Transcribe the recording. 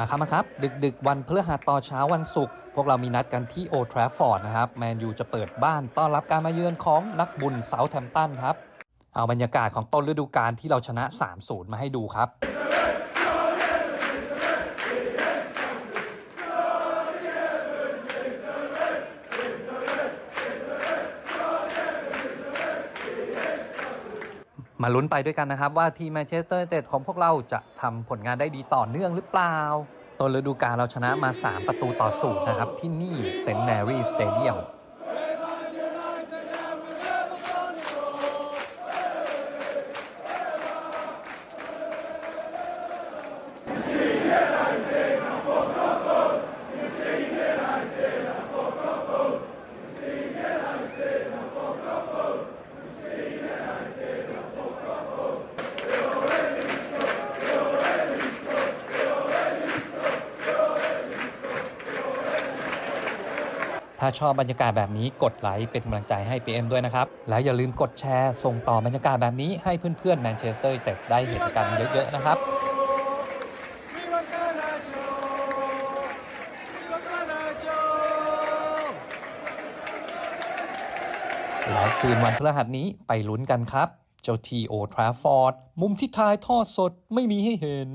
มาครับมาครับดึกดึกๆ วันพฤหัสต่อเช้าวันศุกร์พวกเรามีนัดกันที่โอทราฟอร์ดนะครับ แมนยูจะเปิดบ้านต้อนรับการมาเยือนของนักบุญเซาแทมป์ตันครับ เอาบรรยากาศของต้นฤดูกาลที่เราชนะ 3-0 มาให้ดูครับ มาลุ้นไปด้วยกันนะครับ ว่าทีมแมนเชสเตอร์ยูไนเต็ดของพวกเราจะทำผลงานได้ดีต่อเนื่องหรือเปล่าต้นฤดูกาลเราชนะมา 3 ประตูต่อศูนย์นะครับ ที่นี่เซนต์แมรี่สเตเดียม ถ้าชอบบรรยากาศแบบนี้กดไลค์เป็นกำลังใจให้ PM ด้วยนะครับ แล้วอย่าลืมกดแชร์ส่งต่อบรรยากาศแบบนี้ให้เพื่อนๆแมนเชสเตอร์ยูไนเต็ดได้เห็นกันเยอะๆนะครับแล้วคืนวันพฤหัสนี้ไปลุ้นกันครับ เจ้าทีโอทราฟอร์ด มุมที่ท้ายทอดสดไม่มีให้เห็น